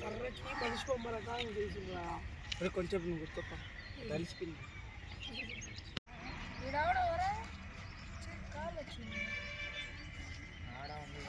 కర్రకి మనిషి బొమ్మ రకాలు తెలిసిందిరా అరే కొంచెం నువ్వు గుర్తొప్ప కలిసిపోయింది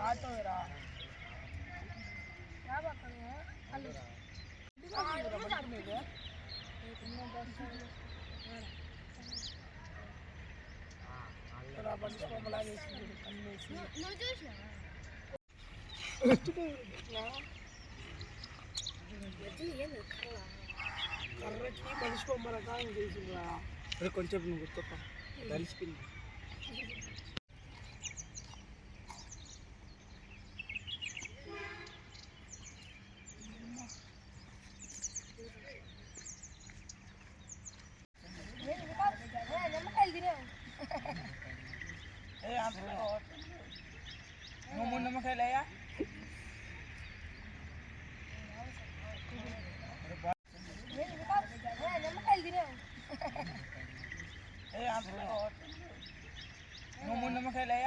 ఆటో రా మనిషి బొమ్మలా వేసింది కన్నేసి కర్రకి మనిషి బొమ్మ రకాలు తెలిసిందిరా అరే కొంచెం నువ్వు గుర్తొప్ప కలిసిపోయింది ಮುಂದೆ ಮುಂದೆ ಲಯ ಮುಂದೆ ಮುಂದೆ ಲಯ